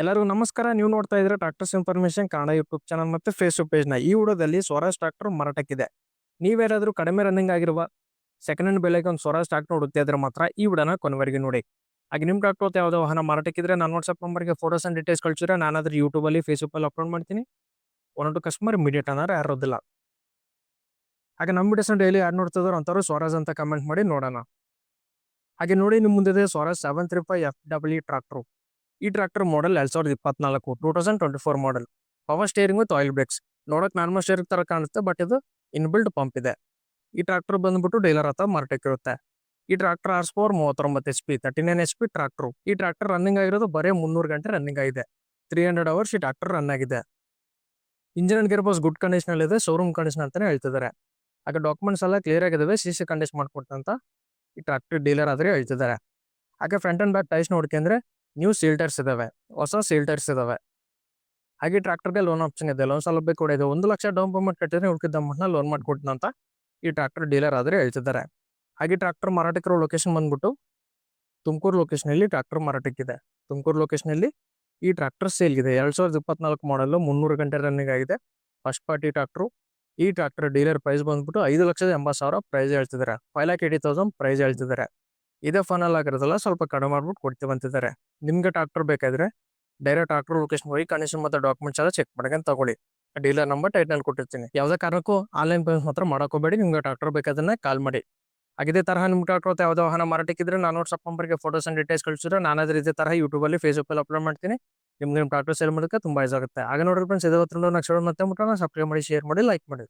ಎಲ್ಲರಿಗೂ ನಮಸ್ಕಾರ. ನೀವು ನೋಡ್ತಾ ಇದ್ರೆ tractors information Kannada YouTube channel ಮತ್ತು ಫೇಸ್ಬುಕ್ ಪೇಜ್ನ. ಈ ವಿಡಿಯೋದಲ್ಲಿ ಸ್ವರಾಜ್ ಟ್ರಾಕ್ಟರ್ ಮಾರಾಟಕ್ಕಿದೆ ನೀವೇನಾದ್ರೂ ಕಡಿಮೆ ರನ್ನಿಂಗ್ ಆಗಿರುವ ಸೆಕೆಂಡ್ ಹ್ಯಾಂಡ್ ಬೆಲೆಗೆ ಒಂದು ಸ್ವರಾಜ್ ಟ್ರಾಕ್ಟರ್ ಹುಡುಕ್ತಾ ಇದ್ರೆ ಮಾತ್ರ ಈ ವಿಡಿಯೋನ ಕೊನೆವರೆಗೆ ನೋಡಿ. ಹಾಗೆ ನಿಮ್ಮ ಟ್ರಾಕ್ಟರ್ ಯಾವುದೋ ವಾಹನ ಮಾರಾಟಕ್ಕಿದ್ರೆ ನಾನು ವಾಟ್ಸ್ಆಪ್ ನಂಬರ್ಗೆ ಫೋಟೋಸ್ ಅಂಡ್ ಡೀಟೇಲ್ಸ್ ಕಳಿಸಿದ್ರೆ ಅಲ್ಲಿ ಫೇಸ್ಬುಕ್ ಅಲ್ಲಿ ಅಪ್ಲೋಡ್ ಮಾಡ್ತೀನಿ. ಒನ್ ಟು ಕಸ್ಟಮರ್ ಇಮಿಡಿಯೇಟ್ ಅನ್ನೋರು ಯಾರೋದಿಲ್ಲ ಹಾಗೆ ನಮ್ಮ ವಿಡಿಯೋಸ್ ಡೈಲಿ ಯಾರು ನೋಡ್ತಿದ್ರು ಅಂತಾರು ಸ್ವರಾಜ್ ಅಂತ ಕಮೆಂಟ್ ಮಾಡಿ ನೋಡೋಣ. ಹಾಗೆ ನೋಡಿ ನಿಮ್ಮ ಮುಂದೆ Swaraj seven three five F W tractor ಈ ಟ್ರಾಕ್ಟರ್ ಮಾಡಲ್ ಎರಡ್ ಸಾವಿರದ ಇಪ್ಪತ್ನಾಲ್ಕು, two thousand twenty four model power steering with oil brakes ನೋಡಕ್ ನಾರ್ಮಲ್ ಸ್ಟೇರಿಂಗ್ ತರ ಕಾಣುತ್ತೆ ಬಟ್ ಇದು ಇನ್ಬಿಲ್ಡ್ ಪಂಪ್ ಇದೆ. ಈ ಟ್ರಾಕ್ಟರ್ ಬಂದ್ಬಿಟ್ಟು ಡೀಲರ್ ಹತ್ರ ಇರುತ್ತೆ. ಈ ಟ್ರಾಕ್ಟರ್ ಆರ್ಸ್ ಪವರ್ ಮೂವತ್ತೊಂಬತ್ತು H P thirty nine H P tractor ಈ ಟ್ರಾಕ್ಟರ್ ರನ್ನಿಂಗ್ ಆಗಿರೋದು ಬರೀ ಮುನ್ನೂರು ಗಂಟೆ ರನ್ನಿಂಗ್ ಆಗಿದೆ. ತ್ರೀ ಹಂಡ್ರೆಡ್ ಅವರ್ಸ್ ಈ ಟ್ರಾಕ್ಟರ್ ರನ್ ಆಗಿದೆ. Engine and gear good condition ಇದೆ ಶೋರೂಮ್ ಕಂಡೀಷನ್ ಅಂತಾನೆ ಹೇಳ್ತಿದ್ದಾರೆ. ಹಾಗೆ ಡಾಕ್ಯುಮೆಂಟ್ಸ್ ಎಲ್ಲ ಕ್ಲಿಯರ್ ಆಗಿದಾವೆ ಸಿ ಸಿ ಕಂಡೀಷನ್ ಮಾಡ್ಕೊಡ್ತಂತ ಈ ಟ್ರಾಕ್ಟರ್ ಡೀಲರ್ ಆದ್ರೆ ಹೇಳ್ತಿದ್ದಾರೆ. ಹಾಗೆ ಫ್ರಂಟ್ ಅಂಡ್ ಬ್ಯಾಕ್ ಟೈಸ್ ನೋಡ್ಕೊಂಡ್ರೆ ನ್ಯೂ ಸೀಲ್ಟರ್ಸ್ ಇದಾವೆ, ಹೊಸ ಸೀಲ್ಟರ್ಸ್ ಇದಾವೆ. ಹಾಗೆ ಟ್ರಾಕ್ಟರ್ಗೆ ಲೋನ್ ಆಪ್ಷನ್ ಇದೆ ಲೋನ್ ಸೌಲಭ್ಯ ಕೂಡ ಇದೆ. ಒಂದು ಲಕ್ಷ ಡೌನ್ ಪೇಮೆಂಟ್ ಕಟ್ಟಿದ್ರೆ ಹುಡುಕಿದ್ದ ಅಮೌಂಟ್ನ ಲೋನ್ ಮಾಡ್ಕೊಡ್ತಂತ ಈ ಟ್ರಾಕ್ಟರ್ ಡೀಲರ್ ಆದರೆ ಹೇಳ್ತಿದ್ದಾರೆ. ಹಾಗೆ ಟ್ರಾಕ್ಟರ್ ಮಾರಾಟಕ್ಕಿರೋ ಲೊಕೇಶನ್ ಬಂದ್ಬಿಟ್ಟು ತುಮಕೂರು ಲೊಕೇಶನಲ್ಲಿ ಟ್ರಾಕ್ಟರ್ ಮಾರಾಟಕ್ಕಿದೆ ತುಮಕೂರು ಲೊಕೇಶನಲ್ಲಿ ಈ ಟ್ರಾಕ್ಟರ್ ಸೇಲ್ ಇದೆ ಎರಡ್ ಸಾವಿರದ ಇಪ್ಪತ್ನಾಲ್ಕು ಮಾಡಲು ಮುನ್ನೂರು ಗಂಟೆ ರನ್ನಿಂಗ್ ಆಗಿದೆ. ಫಸ್ಟ್ ಪಾರ್ಟಿ ಟ್ರಾಕ್ಟರ್ ಈ ಟ್ರಾಕ್ಟರ್ ಡೀಲರ್ ಪ್ರೈಸ್ ಬಂದ್ಬಿಟ್ಟು ಐದು ಲಕ್ಷದ ಎಂಬತ್ತು ಸಾವಿರ ಪ್ರೈಸ್ ಹೇಳ್ತಿದ್ದಾರೆ. Five lakh eighty thousand price ಹೇಳ್ತಿದ್ದಾರೆ. ಇದೇ ಫೋನಲ್ಲಿ ಆಗಿರೋದಲ್ಲ ಸ್ವಲ್ಪ ಕಡಿಮೆ ಮಾಡ್ಬಿಟ್ಟು ಕೊಡ್ತೀವಿ ಅಂತಿದ್ದಾರೆ. ನಿಮ್ಗೆ ಟ್ರಾಕ್ಟರ್ ಬೇಕಾದ್ರೆ ಡೈರೆಕ್ಟ್ ಟ್ರಾಕ್ಟರ್ ಲೊಕೇಶನ್ ಹೋಗಿ ಕಂಡೀಷನ್ ಮತ್ತೆ ಡಾಕ್ಯುಮೆಂಟ್ಸ್ ಎಲ್ಲ ಚೆಕ್ ಮಾಡ್ಕೊಂಡು ತಗೊಳ್ಳಿ. ಡೀಲರ್ ನಂಬರ್ ಟೈಟ್ನಲ್ಲಿ ಕೊಟ್ಟಿರ್ತೀನಿ. ಯಾವುದೇ ಕಾರಣಕ್ಕೂ ಆನ್ಲೈನ್ ಪೇಮೆಂಟ್ ಮಾತ್ರ ಮಾಡೋಕೋಬೇಡಿ ನಿಮ್ಗೆ ಟ್ರಾಕ್ಟರ್ ಬೇಕಾದ್ರೆ ಕಾಲ್ ಮಾಡಿ. ಇದೇ ತರಹ ನಿಮ್ಮ ಟ್ರಾಕ್ಟರ್ ಯಾವುದೋ ವಾಹನ ಮಾರಾಟಕ್ಕಿದ್ರೆ ನಾನು ವಾಟ್ಸಪ್ ನಂಬರ್ಗೆ ಫೋಟೋಸ್ ಅಂಡ್ ಡೀಟೇಲ್ಸ್ ಕಳಿಸಿದ್ರೆ ನಾನು ಅದೇ ರೀತಿ ತರಹ ಯೂಟ್ಯೂಬಲ್ಲಿ ಫೇಸ್ಬುಕ್ಕಲ್ಲಿ ಅಪ್ಲೋಡ್ ಮಾಡ್ತೀನಿ. ನಿಮ್ಗೆ ನಿಮ್ಮ ಟ್ರಾಕ್ಟರ್ ಸೇಲ್ ಮಾಡೋಕ್ಕೆ ತುಂಬ ಯೂಸ್ ಆಗುತ್ತೆ. ಹಾಗೆ ನೋಡ್ರಿ ಫ್ರೆಂಡ್ಸ್ ಇದೇ ಹತ್ರ ನಾವು ಮತ್ತೆ ಮುಟ್ಟೋಣ ಸಬ್ಸ್ಕ್ರೈಬ್ ಮಾಡಿ ಶೇರ್ ಮಾಡಿ ಲೈಕ್ ಮಾಡಿ.